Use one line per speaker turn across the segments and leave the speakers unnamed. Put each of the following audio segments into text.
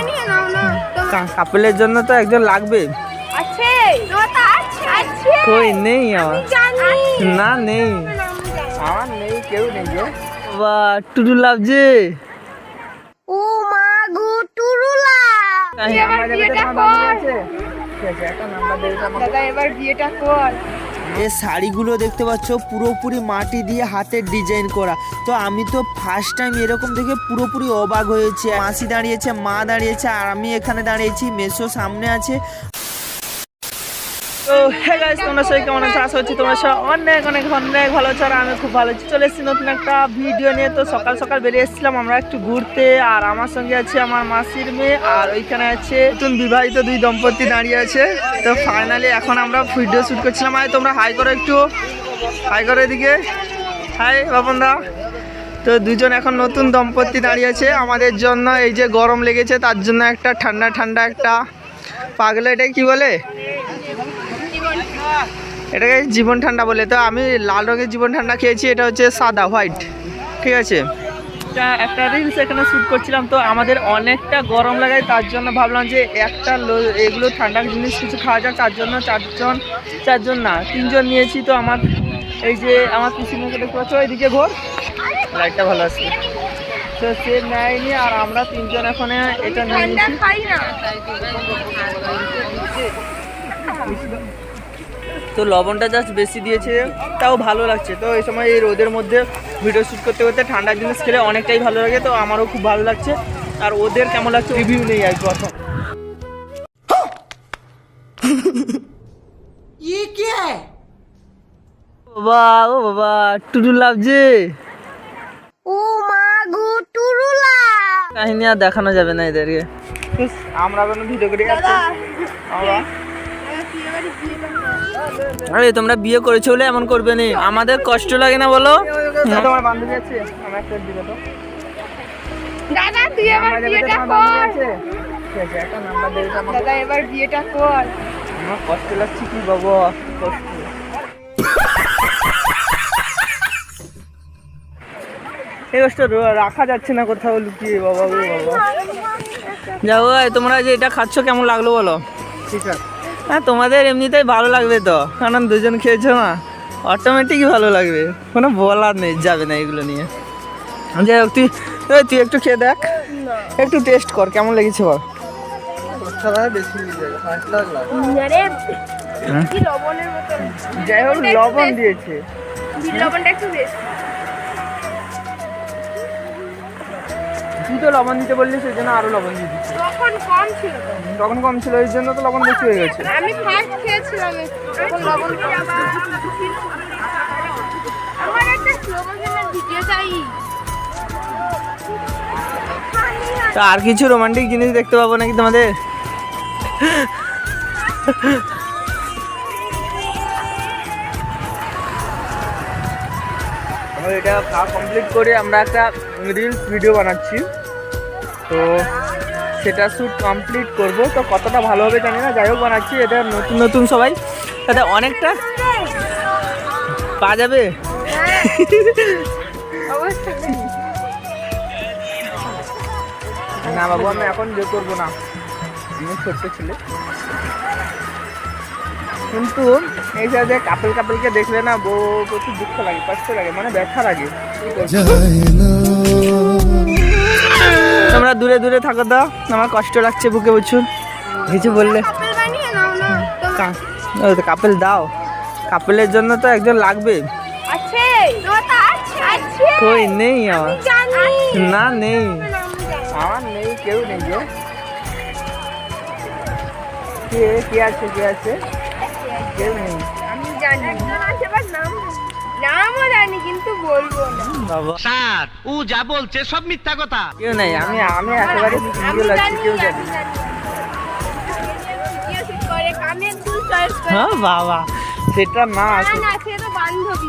বানিয়ে নাও না
কাপেলের জন্য তো একজন লাগবে।
আছে। আছে। আছে।
কই নেই আমার। না নেই। আমার নেই কেউ নেই গো। বাবা টুটু লাভছে
ও মা গো
কাহি,
এবার
আমার
বিয়েটা কর। দাদা এবার বিয়েটা কর।
এই শাড়িগুলো দেখতে পাচ্ছ, পুরোপুরি মাটি দিয়ে হাতের ডিজাইন করা। তো আমি তো ফার্স্ট টাইম এরকম দেখে পুরোপুরি অবাক হয়েছে। মাসি দাঁড়িয়েছে, মা দাঁড়িয়েছে, আর আমি এখানে দাঁড়িয়েছি, মেসো সামনে আছে।
তো হে গাইস তোমরা সবাই কেমন আছো? আশা করছি তোমরা অনেক অনেক অনেক ভালো আছো আর আমি খুব ভালো আছি। চলে এসেছি নতুন একটা ভিডিও নিয়ে। তো সকাল সকাল বেরিয়ে এসেছিলাম আমরা একটু ঘুরতে। আর আমার সঙ্গে আছে আমার মাসির মেয়ে, আর ওইখানে আছে নতুন বিবাহিত দুই দম্পতি দাঁড়িয়ে আছে। তো ফাইনালি এখন আমরা ভিডিও শ্যুট করছিলাম। আয় তোমরা হাই করো একটু। হাই করো এদিকে। হাই বাপন দা তো দুজন এখন নতুন দম্পতি দাঁড়িয়ে আছে। আমাদের জন্য এই যে গরম লেগেছে, তার জন্য একটা ঠান্ডা ঠান্ডা একটা পাগলা এটা কি বলে? এটাকে জীবন ঠান্ডা বলে। তো আমি লাল রঙের জীবন ঠান্ডা খেয়েছি এটা হচ্ছে সাদা হোয়াইট। ঠিক আছে? একটা একটা রিলস এখানে শ্যুট করছিলাম তো আমাদের অনেকটা গরম লাগায় তার জন্য ভাবলাম যে একটা লো- এগুলো ঠান্ডা জিনিস কিছু খাওয়া যাক তার জন্য চারজন চারজন না তিনজন নিয়েছি তো আমার এই যে আমার পিসি মেয়েকে দেখতে পাচ্ছ এইদিকে ঘোর। লাইটটা ভালো আছে। তো সে নেয়নি আর আমরা তিনজন এখন এটা নিয়ে নিয়েছি।
খাই না।
তো লবণটা জাস্ট বেশি দিয়েছে তাও ভালো লাগছে। তো এই সময় এই রোদের মধ্যে ভিডিও শ্যুট করতে করতে ঠান্ডা জিনিস খেলে অনেকটাই ভালো লাগে তো আমারও খুব ভালো লাগছে। আর ওদের কেমন লাগছে রিভিউ নেই আর বাবা ও বাবা টুটু লাগছে
ও মা গো টুরুলা
কাহিনী আর দেখানো যাবে না এদেরকে। আমরা কোনো ভিডিও করে বাবা। আরে তোমরা বিয়ে করেছ বলে এমন করবে না। আমাদের কষ্ট লাগে না বলো? তোমার বান্ধবী আছে? আমার একটা দিবে তো।
দাদা তুই এবার
আমার
বিয়েটা কর। দাদা এবার বিয়েটা কর।
আমার কষ্ট লাগছে কি বাবা কষ্ট। এই কষ্ট রাখা যাচ্ছে না কোথাও লুকিয়ে বাবা যাও তোমরা যে এটা খাচ্ছ কেমন লাগল বলো? ঠিক আছে। হ্যাঁ তোমাদের এমনিতেই ভালো লাগবে তো। কারণ দুজন খেয়েছো না অটোমেটিকই ভালো লাগবে। কোনো বলার নেই যাবে না এগুলো নিয়ে। যাই হোক তুই তুই একটু খেয়ে দেখ। একটু টেস্ট কর কেমন লেগেছে বল।
মতো।
যাই হোক লবণ দিয়েছে।
লবণটা একটু বেশি
তো লবণ দিতে বললি সেই জন্য আরও লবণ দিয়ে দিচ্ছি।
তখন কম ছিল
তখন কম ছিল এই জন্য তো লবণ বেশি হয়ে গেছে।
আমি ফার্স্ট খেয়েছিলাম তখন লবণ আমার একটা ভিডিও চাই
তা আর কিছু রোমান্টিক জিনিস দেখতে পাবো নাকি তোমাদের? আমরা এটা কমপ্লিট করে আমরা একটা রিলস ভিডিও বানাচ্ছি। তো সেটা শ্যুট কমপ্লিট করব। তো কতটা ভালো হবে জানি না। যাই হোক, বানাচ্ছি। এটা নতুন নতুন সবাই। তাতে অনেকটা পা যাবে না বাবু, আমি এখন যে করব না। আমি ছোট্ট ছেলে। কিন্তু এই যে কাপল কাপলকে দেখলে না বউ প্রচুর দুঃখ লাগে, কষ্ট লাগে মানে ব্যথা লাগে? তোমরা দূরে দূরে থাকো দাও। আমার কষ্ট লাগছে বুকে বুঝুন কিছু বললে
কাপল
দাও। কাপেলের জন্য তো একজন লাগবে। কই নেই আমার। না নেই। আমার নেই কেউ নেই কে কে আছে কে আছে? কেউ নেই।
আমি জানি। একজন আছে নাম নামও জানি কিন্তু বলব না।
বাবা।
স্যার ও যা বলছে সব মিথ্যা কথা।
কেউ নাই আমি আমি একেবারে কেউ জানি। হ্যাঁ বাবা। সেটা না
না সে তো বান্ধবী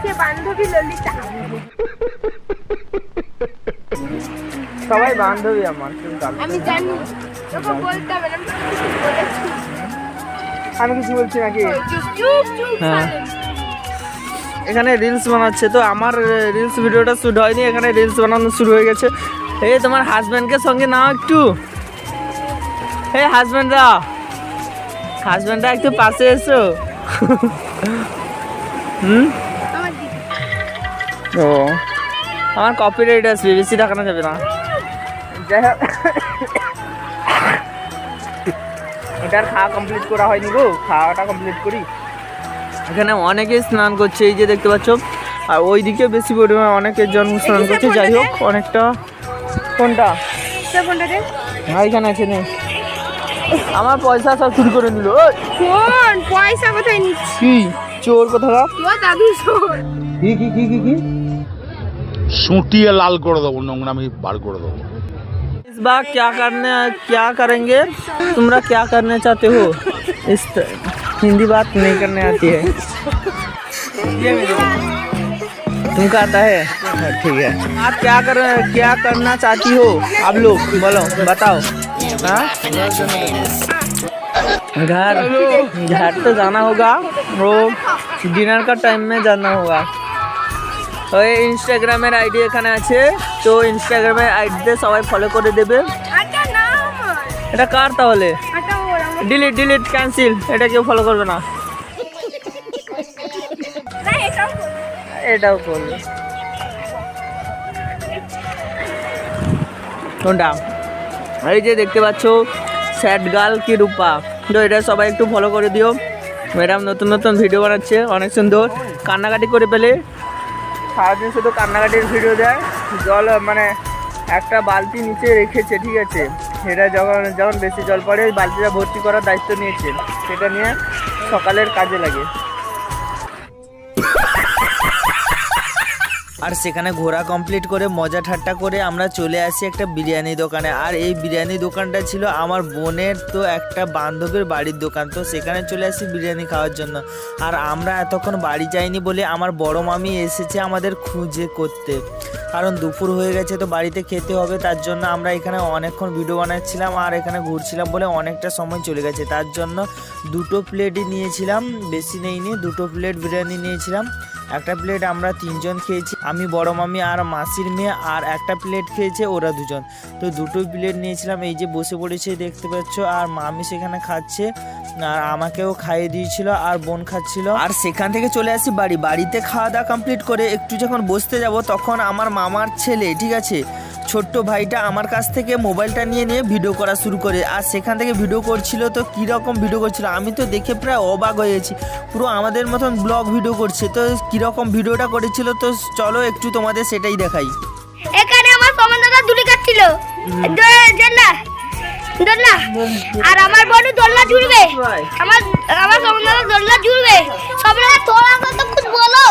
সে বান্ধবী ললিতা।
সবাই বান্ধবী আমার।
আমি জানি তোকে বলতে হবে না আমি কিছু বলেছি
নাকি? হ্যাঁ। এখানে রিলস বানাচ্ছে তো আমার রিলস ভিডিওটা শ্যুট হয়নি এখানে রিলস বানানো শুরু হয়ে গেছে। এই তোমার হাজব্যান্ডকে সঙ্গে নাও একটু। হে হাজব্যান্ডরা হাজব্যান্ডরা একটু পাশে এসো। হুম? ও। আমার কপিরাইট আসবে বেশি দেখানো যাবে না। যাই হোক। এটার খাওয়া কমপ্লিট করা হয়নি গো খাওয়াটা কমপ্লিট করি। এখানে অনেকে স্নান করছে এই যে দেখতে পাচ্ছ। আর ওইদিকে বেশি পরিমাণে অনেকের জন্ম স্নান করছে যাই হোক অনেকটা। কোনটা? হ্যাঁ এখানে আছে নে আমার পয়সা সব চুরি করে নিল
কোন পয়সা কোথায় নিচ্ছি
কি? চোর
দাদু
কি কি কি কি কি?
সুটিয়ে লাল করে দেবো নোংরামি বার করে দেবো।
बार क्या करने, क्या करेंगे? तुम्हारा क्या करने चाहते हो? इस हिंदी बात नहीं करने आती है। तुमका आता है। ठीक है। आप क्या कर, क्या करना चाहती हो? आप लोग, बोलो, बताओ। हाँ? घर घर तो जाना होगा। वो डिनर का टाइम में जाना होगा। ওই ইনস্টাগ্রামের আইডি এখানে আছে। তো ইনস্টাগ্রামের আইডিতে সবাই ফলো করে দেবে।
আমার
এটা কার তাহলে? ডিলিট ডিলিট ক্যান্সেল এটা কেউ ফলো করবে না।
এটাও
করবে কোনটা এই যে দেখতে পাচ্ছ স্যাড গার্ল কি রূপা। তো এটা সবাই একটু ফলো করে দিও। ম্যাডাম নতুন নতুন ভিডিও বানাচ্ছে অনেক সুন্দর। কান্নাকাটি করে পেলে সারাদিন শুধু কান্নাকাটির ভিডিও দেয়। জল মানে একটা বালতি নিচে রেখেছে, ঠিক আছে? সেটা যখন যখন বেশি জল পড়ে, ওই বালতিটা ভর্তি করার দায়িত্ব নিয়েছে। সেটা নিয়ে সকালের কাজে লাগে।
আর সেখানে ঘোরা কমপ্লিট করে, মজা ঠাট্টা করে আমরা চলে আসি একটা বিরিয়ানি দোকানে। আর এই বিরিয়ানি দোকানটা ছিল আমার বোনের তো একটা বান্ধবীর বাড়ির দোকান, তো সেখানে চলে আসি বিরিয়ানি খাওয়ার জন্য। আর আমরা এতক্ষণ বাড়ি যাইনি বলে আমার বড় মামি এসেছে আমাদের খুঁজে করতে। কারণ দুপুর হয়ে গেছে তো বাড়িতে খেতে হবে, তার জন্য আমরা এখানে অনেকক্ষণ ভিডিও বানাচ্ছিলাম আর এখানে ঘুরছিলাম বলে অনেকটা সময় চলে গেছে। তার জন্য দুটো প্লেটই নিয়েছিলাম, বেশি নেইনি, দুটো প্লেট বিরিয়ানি নিয়েছিলাম। একটা প্লেট আমরা তিনজন খেয়েছি, আমি, বড় মামি আর মাসির মেয়ে আর একটা প্লেট খেয়েছে ওরা দুজন। তো দুটো প্লেট নিয়েছিলাম, এই যে বসে পড়েছে দেখতে পাচ্ছ, আর মামি সেখানে খাচ্ছে, আর আমাকেও খাইয়ে দিয়েছিল আর বোন খাচ্ছিল। আর সেখান থেকে চলে আসি বাড়ি, বাড়িতে খাওয়া দাওয়া কমপ্লিট করে একটু যখন বসতে যাব তখন আমার মামার ছেলে, ঠিক আছে? ছোট্ট ভাইটা আমার কাছ থেকে মোবাইলটা নিয়ে নিয়ে ভিডিও করা শুরু করে। আর সেখান থেকে ভিডিও করছিল তো কীরকম ভিডিও করছিল? আমি তো দেখে প্রায় অবাক হয়ে গেছি। পুরো আমাদের মতন ব্লগ ভিডিও করছে। তো কীরকম ভিডিওটা করেছিল? তো চলো একটু তোমাদের সেটাই দেখাই।
এখানে আমার সমান দাদা দুলি কাটছিল। আর আমার বড় দোলনা ঝুলবে আমার আমার সমান দাদা দোলনা ঝুলবে তোরা কত কথা বলো?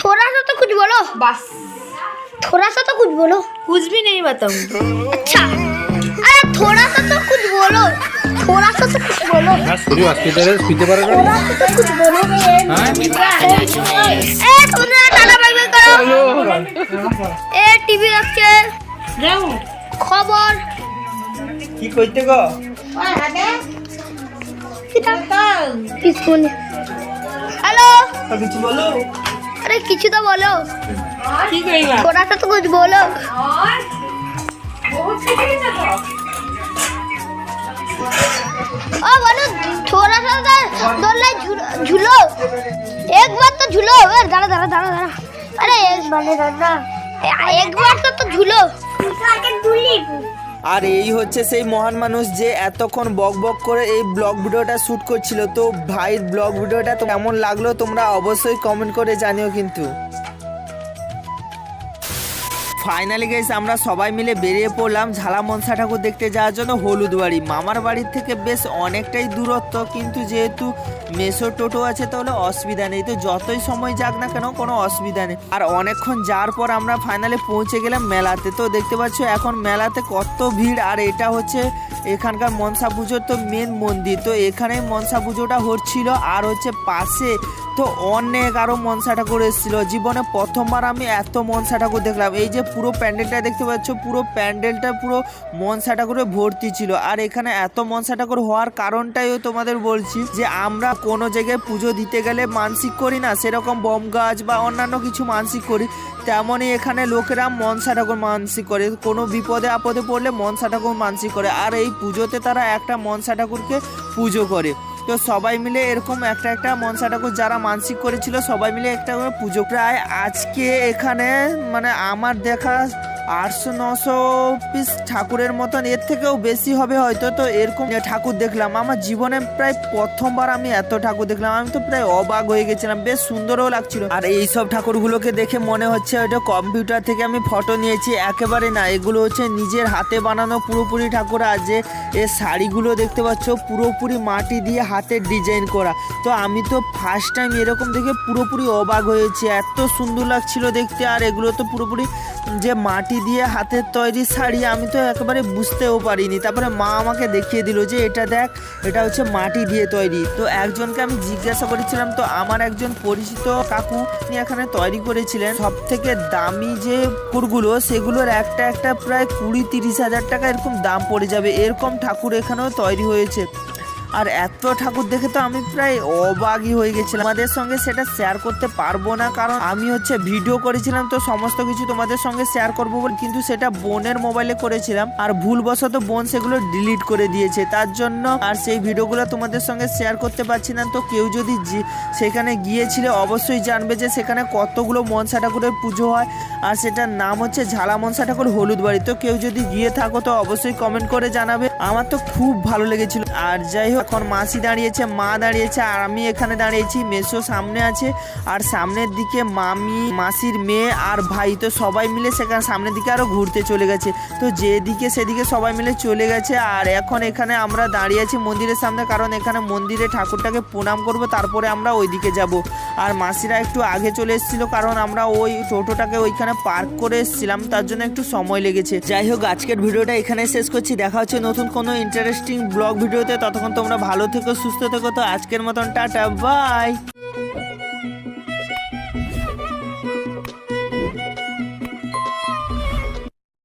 थोड़ा सा तो कुछ बोलो
বাস
थोड़ा सा तो कुछ बोलो
कुछ भी नहीं बताऊंगी
अच्छा अरे थोड़ा सा तो कुछ बोलो थोड़ा सा तो कुछ बोलो थोड़ा सा तो कुछ बोलो ए তোমরা টাটা বাই বাই করো এ টিভি দেখছে খবর
কি করতে গো
স্কুল হ্যালো?
কিছু বলো?
আরে কিছু তো বলো।
কি কইবা
থোড়াটা তো কিছু বলো। ও বলো থোড়া সা দোলে ঝুলো। একবার তো ঝুলো। এবার দাঁড়া দাঁড়া দাঁড়া দাঁড়া। আরে মানে দাঁড়া একবার তো তো ঝুলো?
আর এই হচ্ছে সেই মহান মানুষ যে এতক্ষণ বক বক করে এই ব্লগ ভিডিওটা শ্যুট করছিল। তো ভাই, ব্লগ ভিডিওটা তো কেমন লাগল তোমরা অবশ্যই কমেন্ট করে জানিও কিন্তু। ফাইনালি গেস আমরা সবাই মিলে বেরিয়ে পড়লাম ঝালা মনসা ঠাকুর দেখতে যাওয়ার জন্য হলুদ বাড়ি মামার বাড়ির থেকে বেশ অনেকটাই দূরত্ব, কিন্তু যেহেতু মেসো টোটো আছে, তাহলে অসুবিধা নেই। তো যতই সময় যাক না কেন, কোনো অসুবিধা নেই। আর অনেকক্ষণ যাওয়ার পর আমরা ফাইনালে পৌঁছে গেলাম মেলাতে। তো দেখতে পাচ্ছ, এখন মেলাতে কত ভিড়, আর এটা হচ্ছে এখানকার মনসা পুজোর তো মেন মন্দির। তো এখানে মনসা পুজোটা হচ্ছিল আর হচ্ছে পাশে তো অনেক আরও মনসা ঠাকুর এসেছিল। জীবনে প্রথমবার আমি এত মনসা ঠাকুর দেখলাম। এই যে পুরো প্যান্ডেলটা দেখতে পাচ্ছ, পুরো প্যান্ডেলটা পুরো মনসা ঠাকুরে ভর্তি ছিল। আর এখানে এত মনসা ঠাকুর হওয়ার কারণটাইও তোমাদের বলছি যে আমরা কোনো জায়গায় পুজো দিতে গেলে মানসিক করি না। সেরকম বম গাছ বা অন্যান্য কিছু মানসিক করি। তেমনই এখানে লোকেরা মনসা ঠাকুর মানসিক করে। কোনো বিপদে আপদে পড়লে মনসা ঠাকুর মানসিক করে। আর এই পুজোতে তারা একটা মনসা ঠাকুরকে পুজো করে। তো সবাই মিলে এরকম একটা একটা মনসা ঠাকুর যারা মানসিক করেছিল, সবাই মিলে একটা করে পুজো। প্রায় আজকে এখানে মানে আমার দেখা আটশো নশো পিস ঠাকুরের মতন, এর থেকেও বেশি হবে হয়তো। তো এরকম ঠাকুর দেখলাম, আমার জীবনে প্রায় প্রথমবার আমি এত ঠাকুর দেখলাম। আমি তো প্রায় অবাক হয়ে গেছিলাম, বেশ সুন্দরও লাগছিল। আর এই সব ঠাকুরগুলোকে দেখে মনে হচ্ছে ওইটা কম্পিউটার থেকে আমি ফটো নিয়েছি, একেবারে না। এগুলো হচ্ছে নিজের হাতে বানানো পুরোপুরি ঠাকুর, আর যে এর শাড়িগুলো দেখতে পাচ্ছ, পুরোপুরি মাটি দিয়ে হাতের ডিজাইন করা। তো আমি তো ফার্স্ট টাইম এরকম দেখে পুরোপুরি অবাক হয়েছি। এত সুন্দর লাগছিল দেখতে, আর এগুলো তো পুরোপুরি যে মাটি দিয়ে হাতের তৈরি শাড়ি, আমি তো একেবারে বুঝতেও পারিনি। তারপরে মা আমাকে দেখিয়ে দিল যে এটা দেখ, এটা হচ্ছে মাটি দিয়ে তৈরি। তো একজনকে আমি জিজ্ঞাসা করেছিলাম, তো আমার একজন পরিচিত কাকু তিনি এখানে তৈরি করেছিলেন। সব থেকে দামি যে ঠাকুরগুলো সেগুলোর একটা একটা প্রায় কুড়ি তিরিশ হাজার টাকা এরকম দাম পড়ে যাবে। এরকম ঠাকুর এখানেও তৈরি হয়েছে। আর এত ঠাকুর দেখে তো আমি প্রায় অবাগই হয়ে গেছিলাম। আমাদের সঙ্গে সেটা শেয়ার করতে পারব না, কারণ আমি হচ্ছে ভিডিও করেছিলাম, তো সমস্ত কিছু তোমাদের সঙ্গে শেয়ার করব বলে, কিন্তু সেটা বোনের মোবাইলে করেছিলাম। আর ভুলবশত বোন সেগুলো ডিলিট করে দিয়েছে, তার জন্য আর সেই ভিডিওগুলো তোমাদের সঙ্গে শেয়ার করতে পারছি না। তো কেউ যদি সেখানে গিয়েছিলে, অবশ্যই জানবে যে সেখানে কতগুলো মনসা ঠাকুরের পুজো হয়। আর সেটার নাম হচ্ছে ঝালা মনসা ঠাকুর হলুদ বাড়ি। তো কেউ যদি গিয়ে থাকো, তো অবশ্যই কমেন্ট করে জানাবে। আমার তো খুব ভালো লেগেছিল। আর যাই হোক এখন মাসি দাঁড়িয়েছে, মা দাঁড়িয়েছে আর আমি এখানে দাঁড়িয়েছি, মেসো সামনে আছে আর সামনের দিকে মামি, মাসির মেয়ে আর ভাই। তো সবাই মিলে সেখানে সামনের দিকে আরও ঘুরতে চলে গেছে। তো যেদিকে সেদিকে সবাই মিলে চলে গেছে আর এখন এখানে আমরা দাঁড়িয়ে আছি মন্দিরের সামনে কারণ এখানে মন্দিরে ঠাকুরটাকে প্রণাম করব, তারপরে আমরা ওইদিকে যাব। আর মাসিরা একটু আগে চলে এসেছিল কারণ আমরা ওই টোটোটাকে ওইখানে পার্ক করে এসেছিলাম, তার জন্য একটু সময় লেগেছে। যাই হোক, আজকের ভিডিওটা এখানে শেষ করছি। দেখা হচ্ছে নতুন কোনো ইন্টারেস্টিং ব্লগ ভিডিওতে। ততক্ষণ তোমরা ভালো থেকো সুস্থ থেকো। তো আজকের মতন টাটা বাই